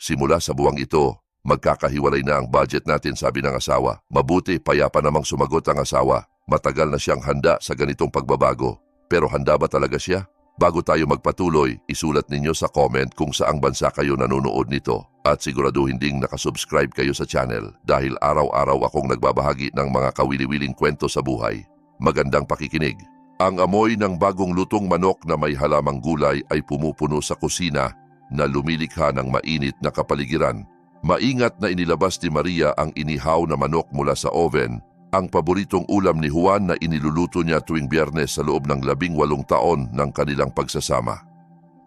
Simula sa buwang ito, magkakahiwalay na ang budget natin sabi ng asawa. Mabuti, payapa namang sumagot ang asawa. Matagal na siyang handa sa ganitong pagbabago. Pero handa ba talaga siya? Bago tayo magpatuloy, isulat ninyo sa comment kung saang bansa kayo nanonood nito at siguraduhin ding nakasubscribe kayo sa channel dahil araw-araw akong nagbabahagi ng mga kawili-wiling kwento sa buhay. Magandang pakikinig. Ang amoy ng bagong lutong manok na may halamang gulay ay pumupuno sa kusina na lumilikha ng mainit na kapaligiran. Maingat na inilabas ni Maria ang inihaw na manok mula sa oven ang paboritong ulam ni Juan na iniluluto niya tuwing biyernes sa loob ng labing walong taon ng kanilang pagsasama.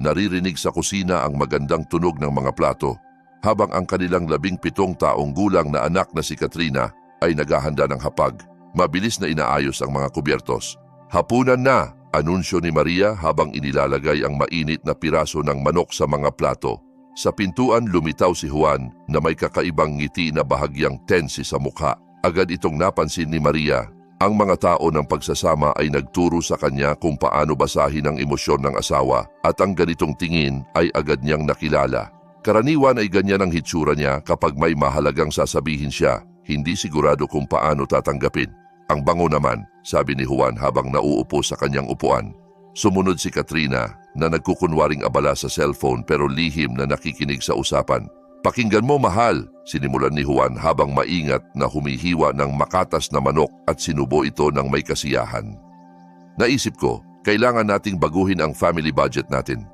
Naririnig sa kusina ang magandang tunog ng mga plato, habang ang kanilang labing pitong taong gulang na anak na si Katrina ay naghahanda ng hapag. Mabilis na inaayos ang mga kubyertos. Hapunan na, anunsyo ni Maria habang inilalagay ang mainit na piraso ng manok sa mga plato. Sa pintuan lumitaw si Juan na may kakaibang ngiti na bahagyang tensi sa mukha. Agad itong napansin ni Maria. Ang mga tao ng pagsasama ay nagturo sa kanya kung paano basahin ang emosyon ng asawa at ang ganitong tingin ay agad niyang nakilala. Karaniwan ay ganyan ang hitsura niya kapag may mahalagang sasabihin siya, hindi sigurado kung paano tatanggapin. Ang bango naman, sabi ni Juan habang nauupo sa kanyang upuan. Sumunod si Katrina na nagkukunwaring abala sa cellphone pero lihim na nakikinig sa usapan. Pakinggan mo mahal, sinimulan ni Juan habang maingat na humihiwa ng makatas na manok at sinubo ito ng may kasiyahan. Naisip ko, kailangan nating baguhin ang family budget natin.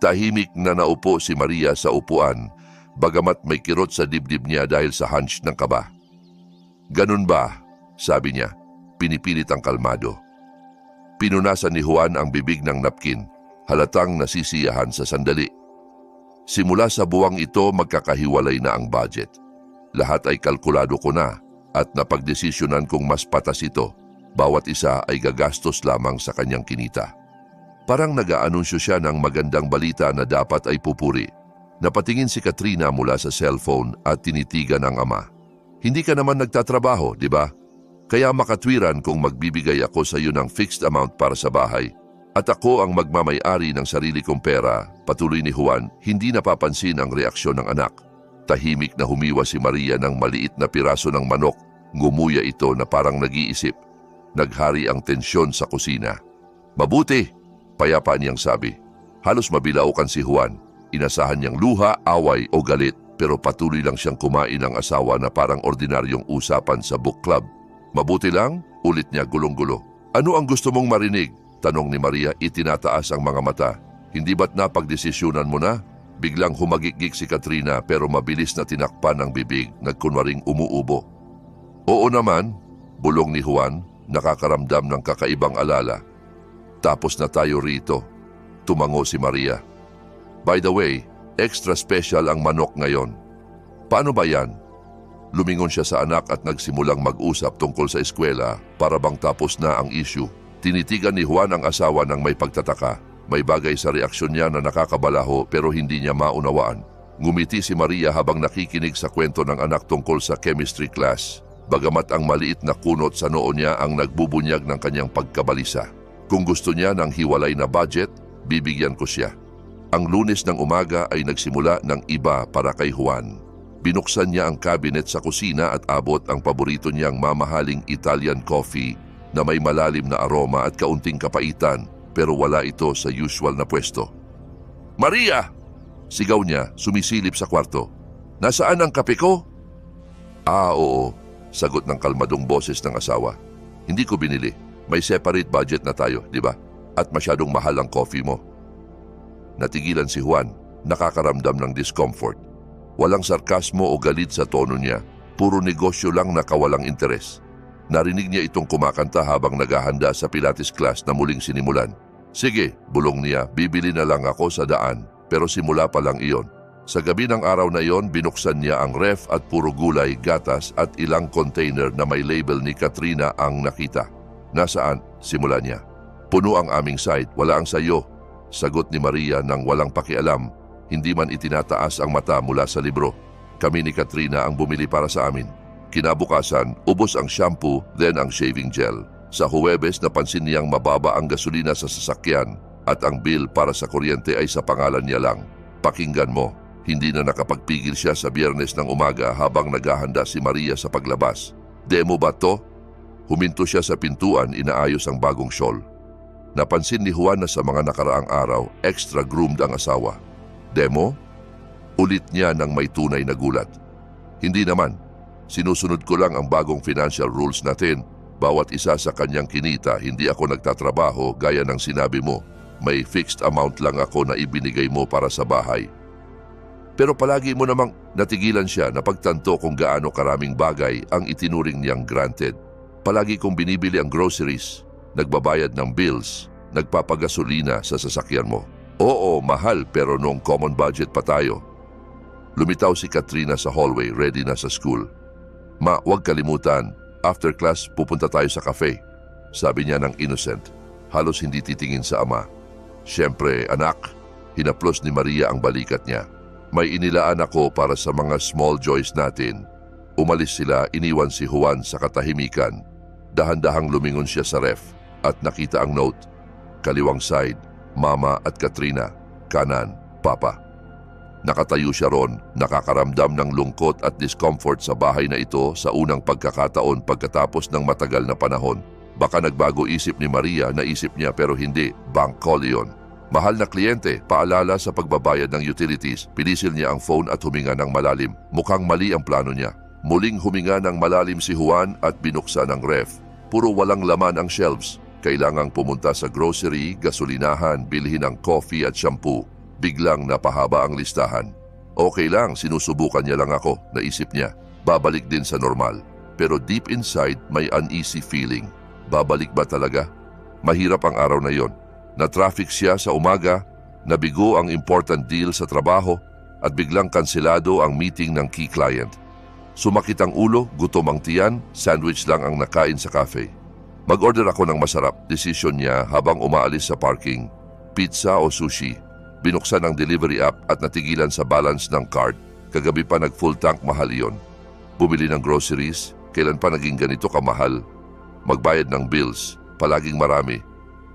Tahimik na naupo si Maria sa upuan, bagamat may kirot sa dibdib niya dahil sa hunch ng kaba. Ganun ba? Sabi niya, pinipilit ang kalmado. Pinunasan ni Juan ang bibig ng napkin, halatang nasisiyahan sa sandali. Simula sa buwang ito magkakahiwalay na ang budget. Lahat ay kalkulado ko na at napagdesisyonan kong mas patas ito. Bawat isa ay gagastos lamang sa kanyang kinita. Parang nag-aanunsyo siya ng magandang balita na dapat ay pupuri. Napatingin si Katrina mula sa cellphone at tinitigan ang ama. Hindi ka naman nagtatrabaho, di ba? Kaya makatwiran kung magbibigay ako sa iyo ng fixed amount para sa bahay at ako ang magmamayari ng sarili kong pera, patuloy ni Juan, hindi napapansin ang reaksyon ng anak. Tahimik na humiwa si Maria ng maliit na piraso ng manok. Ngumuya ito na parang nag-iisip. Naghari ang tensyon sa kusina. Mabuti, payapa niyang sabi. Halos mabilaukan si Juan. Inasahan niyang luha, away o galit pero patuloy lang siyang kumain ng asawa na parang ordinaryong usapan sa book club. Mabuti lang, ulit niya gulong-gulo. Ano ang gusto mong marinig? Tanong ni Maria itinataas ang mga mata. Hindi ba't napagdesisyonan mo na? Biglang humagikgik si Katrina pero mabilis na tinakpan ang bibig, nagkunwaring umuubo. Oo naman, bulong ni Juan, nakakaramdam ng kakaibang alala. Tapos na tayo rito. Tumango si Maria. By the way, extra special ang manok ngayon. Paano ba yan? Lumingon siya sa anak at nagsimulang mag-usap tungkol sa eskwela para bang tapos na ang issue. Tinitigan ni Juan ang asawa ng may pagtataka. May bagay sa reaksyon niya na nakakabalaho pero hindi niya maunawaan. Ngumiti si Maria habang nakikinig sa kwento ng anak tungkol sa chemistry class. Bagamat ang maliit na kunot sa noo niya ang nagbubunyag ng kanyang pagkabalisa. Kung gusto niya ng hiwalay na budget, bibigyan ko siya. Ang lunes ng umaga ay nagsimula ng iba para kay Juan. Binuksan niya ang cabinet sa kusina at abot ang paborito niyang mamahaling Italian coffee na may malalim na aroma at kaunting kapaitan pero wala ito sa usual na pwesto. Maria! Sigaw niya, sumisilip sa kwarto. Nasaan ang kape ko? Ah, oo. Sagot ng kalmadong boses ng asawa. Hindi ko binili. May separate budget na tayo, di ba? At masyadong mahal ang coffee mo. Natigilan si Juan, nakakaramdam ng discomfort. Walang sarkasmo o galit sa tono niya. Puro negosyo lang na kawalang interes. Narinig niya itong kumakanta habang naghahanda sa Pilates class na muling sinimulan. Sige, bulong niya, bibili na lang ako sa daan. Pero simula pa lang iyon. Sa gabi ng araw na iyon, binuksan niya ang ref at puro gulay, gatas at ilang container na may label ni Katrina ang nakita. Nasaan? Simula niya. Puno ang aming site, wala ang sayo. Sagot ni Maria nang walang pakialam. Hindi man itinataas ang mata mula sa libro. Kami ni Katrina ang bumili para sa amin. Kinabukasan, ubos ang shampoo, then ang shaving gel. Sa Huwebes, napansin niyang mababa ang gasolina sa sasakyan at ang bill para sa kuryente ay sa pangalan niya lang. Pakinggan mo, Hindi na nakapagpigil siya sa biyernes ng umaga habang naghahanda si Maria sa paglabas. Demo ba to? Huminto siya sa pintuan inaayos ang bagong shawl. Napansin ni Juan na sa mga nakaraang araw, extra groomed ang asawa. Demo? Ulit niya ng may tunay na gulat. Hindi naman. Sinusunod ko lang ang bagong financial rules natin. Bawat isa sa kanyang kinita, hindi ako nagtatrabaho gaya ng sinabi mo. May fixed amount lang ako na ibinigay mo para sa bahay. Pero palagi mo namang natigilan siya na pagtanto kung gaano karaming bagay ang itinuring niyang granted. Palagi kong binibili ang groceries, nagbabayad ng bills, nagpapagasolina sa sasakyan mo. Oo, mahal pero noong common budget pa tayo. Lumitaw si Katrina sa hallway ready na sa school. Ma, huwag kalimutan, after class pupunta tayo sa cafe. Sabi niya ng innocent, halos hindi titingin sa ama. Siyempre, anak, hinaplos ni Maria ang balikat niya. May inilaan ako para sa mga small joys natin. Umalis sila, iniwan si Juan sa katahimikan. Dahan-dahang lumingon siya sa ref at nakita ang note. Kaliwang side, Mama at Katrina. Kanan, Papa. Nakatayo siya ron, nakakaramdam ng lungkot at discomfort sa bahay na ito sa unang pagkakataon pagkatapos ng matagal na panahon. Baka nagbago isip ni Maria na isip niya pero hindi, bank yun. Mahal na kliyente, paalala sa pagbabayad ng utilities, pinisil niya ang phone at huminga ng malalim. Mukhang mali ang plano niya. Muling huminga ng malalim si Juan at binuksan ang ref. Puro walang laman ang shelves. Kailangang pumunta sa grocery, gasolinahan, bilhin ng coffee at shampoo. Biglang napahaba ang listahan. Okay lang, sinusubukan niya lang ako, naisip niya. Babalik din sa normal. Pero deep inside, may uneasy feeling. Babalik ba talaga? Mahirap ang araw na yon. Na-traffic siya sa umaga, nabigo ang important deal sa trabaho, at biglang kansilado ang meeting ng key client. Sumakit ang ulo, gutom ang tiyan, sandwich lang ang nakain sa cafe. Mag-order ako ng masarap, desisyon niya habang umaalis sa parking. Pizza o sushi. Binuksan ang delivery app at natigilan sa balance ng card. Kagabi pa nag full tank mahal iyon. Bumili ng groceries, kailan pa naging ganito kamahal. Magbayad ng bills, palaging marami.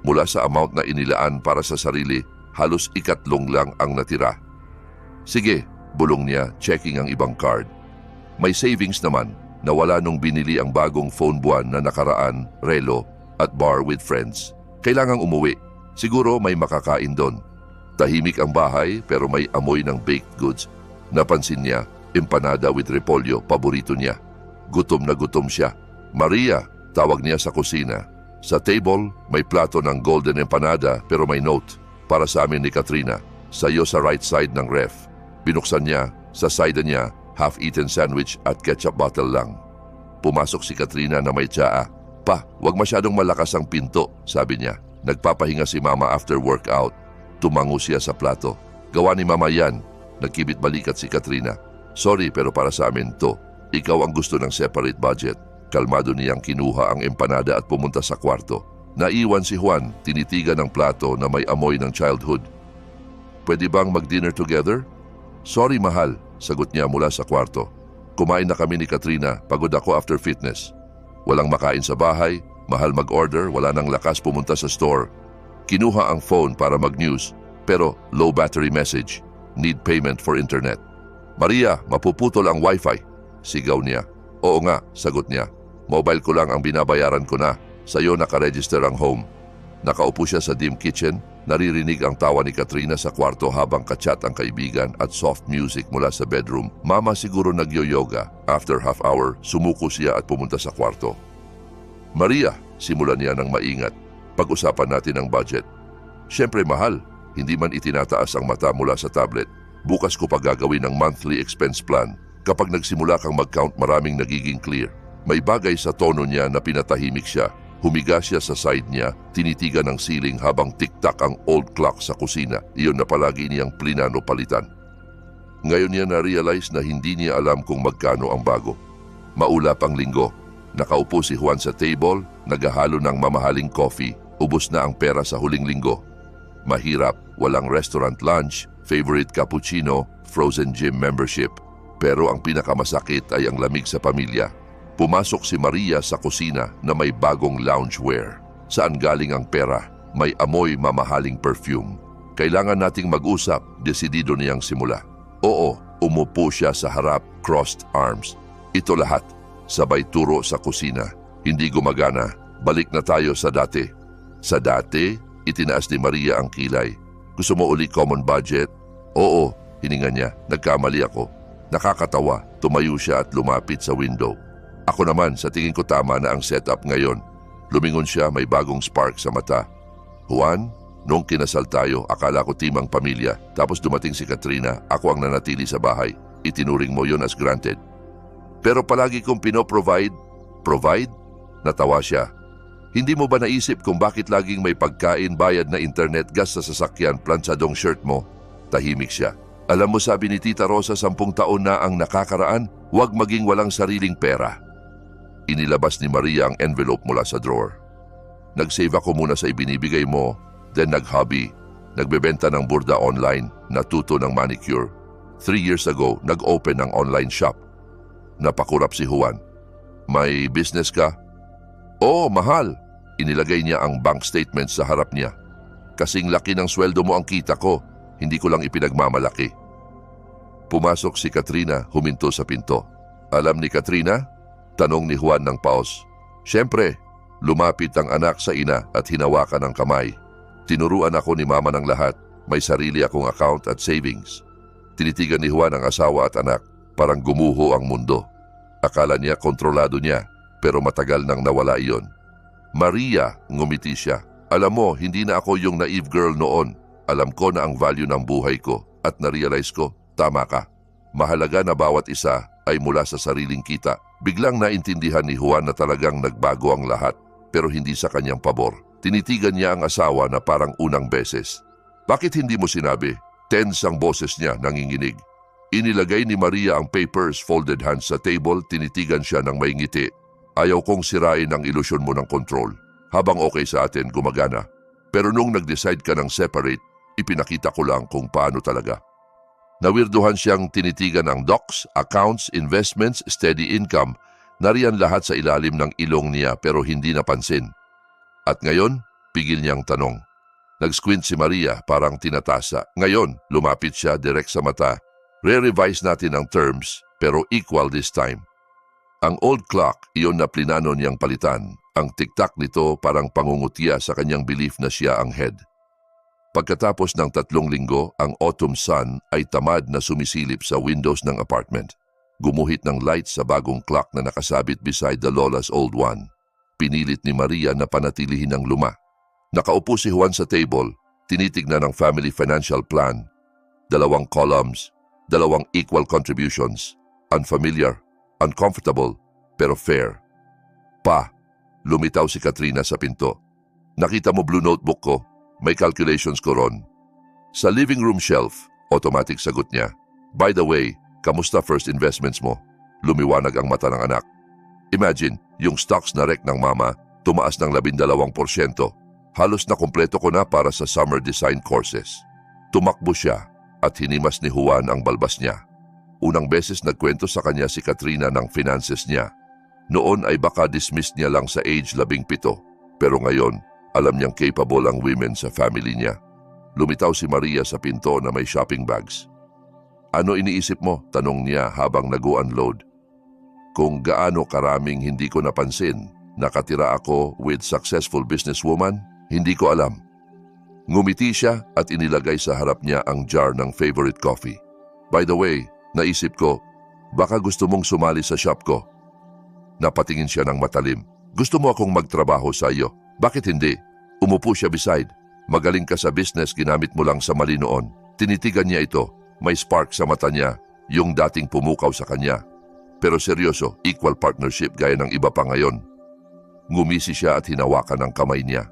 Mula sa amount na inilaan para sa sarili, halos ikatlong lang ang natira. Sige, bulong niya, checking ang ibang card. May savings naman, nawala nung binili ang bagong phone buwan na nakaraan, relo, at bar with friends. Kailangang umuwi. Siguro may makakain doon. Tahimik ang bahay pero may amoy ng baked goods. Napansin niya, empanada with repolyo, paborito niya. Gutom na gutom siya. Maria, tawag niya sa kusina. Sa table, may plato ng golden empanada pero may note. Para sa amin ni Katrina, sayo sa right side ng ref. Binuksan niya, sa side niya, half-eaten sandwich at ketchup bottle lang. Pumasok si Katrina na may tsaa. Pa, wag masyadong malakas ang pinto, sabi niya. Nagpapahinga si mama after workout. Tumango siya sa plato. Gawa ni mama yan. Nagkibit balikat si Katrina. Sorry pero para sa amin to. Ikaw ang gusto ng separate budget. Kalmado niyang kinuha ang empanada at pumunta sa kwarto. Naiwan si Juan, tinitigan ng plato na may amoy ng childhood. Pwede bang mag-dinner together? Sorry mahal, sagot niya mula sa kwarto. Kumain na kami ni Katrina, pagod ako after fitness. Walang makain sa bahay, mahal mag-order, wala nang lakas pumunta sa store. Kinuha ang phone para mag-news, pero low battery message. Need payment for internet. Maria, mapuputol ang wifi. Sigaw niya. Oo nga, sagot niya. Mobile ko lang ang binabayaran ko na. Sa'yo nakaregister ang home. Nakaupo siya sa dim kitchen, naririnig ang tawa ni Katrina sa kwarto habang kachat ang kaibigan at soft music mula sa bedroom. Mama siguro nagyo-yoga. After half hour, sumuko siya at pumunta sa kwarto. Maria, simulan niya ng maingat. Pag-usapan natin ang budget. Siyempre mahal, hindi man itinataas ang mata mula sa tablet. Bukas ko pa gagawin ang monthly expense plan. Kapag nagsimula kang mag-count maraming nagiging clear. May bagay sa tono niya na pinatahimik siya. Humiga siya sa side niya, tinitigan ng ceiling habang tiktak ang old clock sa kusina. Iyon na palagi niyang plinano palitan. Ngayon niya na-realize na hindi niya alam kung magkano ang bago. Maulap ang linggo. Nakaupo si Juan sa table, naghahalo ng mamahaling coffee. Ubus na ang pera sa huling linggo. Mahirap, walang restaurant lunch, favorite cappuccino, frozen gym membership. Pero ang pinakamasakit ay ang lamig sa pamilya. Pumasok si Maria sa kusina na may bagong loungewear. Saan galing ang pera? May amoy mamahaling perfume. Kailangan nating mag-usap, desidido niyang simula. Oo, umupo siya sa harap, crossed arms. Ito lahat, sabay turo sa kusina. Hindi gumagana, balik na tayo sa dati. Sa dati, itinaas ni Maria ang kilay. Gusto mo uli common budget? Oo, hininga niya. Nagkamali ako. Nakakatawa, tumayo siya at lumapit sa window. Ako naman, sa tingin ko tama na ang setup ngayon. Lumingon siya, may bagong spark sa mata. Juan, nung kinasal tayo, akala ko timang pamilya. Tapos dumating si Katrina, ako ang nanatili sa bahay. Itinuring mo yon as granted. Pero palagi kong pinoprovide. Provide? Natawa siya. Hindi mo ba naisip kung bakit laging may pagkain, bayad na internet, gas sa sasakyan, plansadong shirt mo? Tahimik siya. Alam mo sabi ni Tita Rosa sampung taon na ang nakakaraan, huwag maging walang sariling pera. Inilabas ni Maria ang envelope mula sa drawer. Nag-save ako muna sa ibinibigay mo, then nag-hobby. Nagbebenta ng burda online, natuto ng manicure. Three years ago, nag-open ng online shop. Napakurap si Juan. May business ka? Oo, mahal. Inilagay niya ang bank statement sa harap niya. Kasing laki ng sweldo mo ang kita ko, hindi ko lang ipinagmamalaki. Pumasok si Katrina, huminto sa pinto. Alam ni Katrina? Tanong ni Juan ng paos. Siyempre, lumapit ang anak sa ina at hinawakan ang kamay. Tinuruan ako ni mama ng lahat. May sarili akong account at savings. Tinitigan ni Juan ang asawa at anak. Parang gumuho ang mundo. Akala niya kontrolado niya, pero matagal nang nawala iyon. Maria, ngumiti siya. Alam mo, hindi na ako yung naive girl noon. Alam ko na ang value ng buhay ko at na-realize ko, tama ka. Mahalaga na bawat isa ay mula sa sariling kita. Biglang naintindihan ni Juan na talagang nagbago ang lahat, pero hindi sa kanyang pabor. Tinitigan niya ang asawa na parang unang beses. Bakit hindi mo sinabi? Tense ang boses niya, nanginginig. Inilagay ni Maria ang papers folded hands sa table, tinitigan siya ng may ngiti. Ayaw kong sirain ang ilusyon mo ng control. Habang okay sa atin, gumagana. Pero nung nag-decide ka ng separate, ipinakita ko lang kung paano talaga. Nawirduhan siyang tinitigan ang docs, accounts, investments, steady income. Nariyan lahat sa ilalim ng ilong niya pero hindi napansin. At ngayon, pigil niyang tanong. Nag-squint si Maria parang tinatasa. Ngayon, lumapit siya direct sa mata. Re-revise natin ang terms pero equal this time. Ang old clock, iyon na plinano niyang palitan. Ang tiktak nito parang pangungutya sa kanyang belief na siya ang head. Pagkatapos ng tatlong linggo, ang autumn sun ay tamad na sumisilip sa windows ng apartment. Gumuhit ng light sa bagong clock na nakasabit beside the Lola's old one. Pinilit ni Maria na panatilihin ang luma. Nakaupo si Juan sa table, tinitignan ang family financial plan. Dalawang columns, dalawang equal contributions. Unfamiliar, uncomfortable, pero fair. Pa, lumitaw si Katrina sa pinto. Nakita mo blue notebook ko? May calculations ko ron. Sa living room shelf, automatic sagot niya. By the way, kamusta first investments mo? Lumiwanag ang mata ng anak. Imagine, yung stocks na rek ng mama, tumaas ng 12%. Halos na kumpleto ko na para sa summer design courses. Tumakbo siya at hinimas ni Juan ang balbas niya. Unang beses nagkwento sa kanya si Katrina ng finances niya. Noon ay baka dismiss niya lang sa age labing pito, pero ngayon alam niyang capable ang women sa family niya. Lumitaw si Maria sa pinto na may shopping bags. Ano iniisip mo? Tanong niya habang nag-unload. Kung gaano karaming hindi ko napansin, nakatira ako with successful businesswoman, hindi ko alam. Ngumiti siya at inilagay sa harap niya ang jar ng favorite coffee. By the way, naisip ko, baka gusto mong sumali sa shop ko. Napatingin siya ng matalim. Gusto mo akong magtrabaho sa iyo. Bakit hindi? Umupo siya beside. Magaling ka sa business, ginamit mo lang sa mali noon. Tinitigan niya ito. May spark sa mata niya, yung dating pumukaw sa kanya. Pero seryoso, equal partnership gaya ng iba pa ngayon. Ngumisi siya at hinawakan ang kamay niya.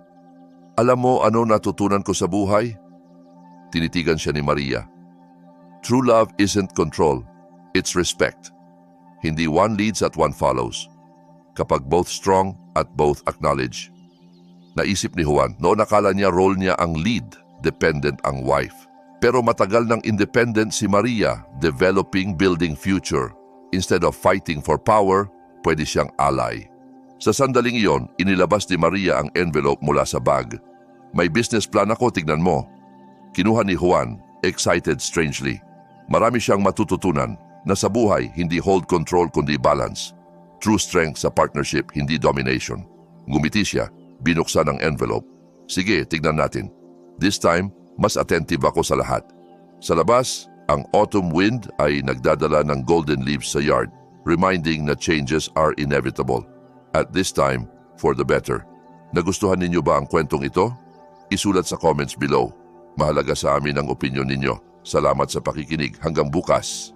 Alam mo ano natutunan ko sa buhay? Tinitigan siya ni Maria. True love isn't control, it's respect. Hindi one leads at one follows. Kapag both strong at both acknowledge. Naisip ni Juan, noon nakala niya role niya ang lead, dependent ang wife. Pero matagal ng independent si Maria, developing, building future. Instead of fighting for power, pwede siyang ally. Sa sandaling iyon, inilabas ni Maria ang envelope mula sa bag. May business plan ako, tignan mo. Kinuha ni Juan, excited strangely. Marami siyang matututunan na sa buhay hindi hold control kundi balance. True strength sa partnership, hindi domination. Ngumiti siya, binuksan ang envelope. Sige, tignan natin. This time, mas attentive ako sa lahat. Sa labas, ang autumn wind ay nagdadala ng golden leaves sa yard, reminding na changes are inevitable. At this time, for the better. Nagustuhan ninyo ba ang kwentong ito? Isulat sa comments below. Mahalaga sa amin ang opinion ninyo. Salamat sa pakikinig. Hanggang bukas.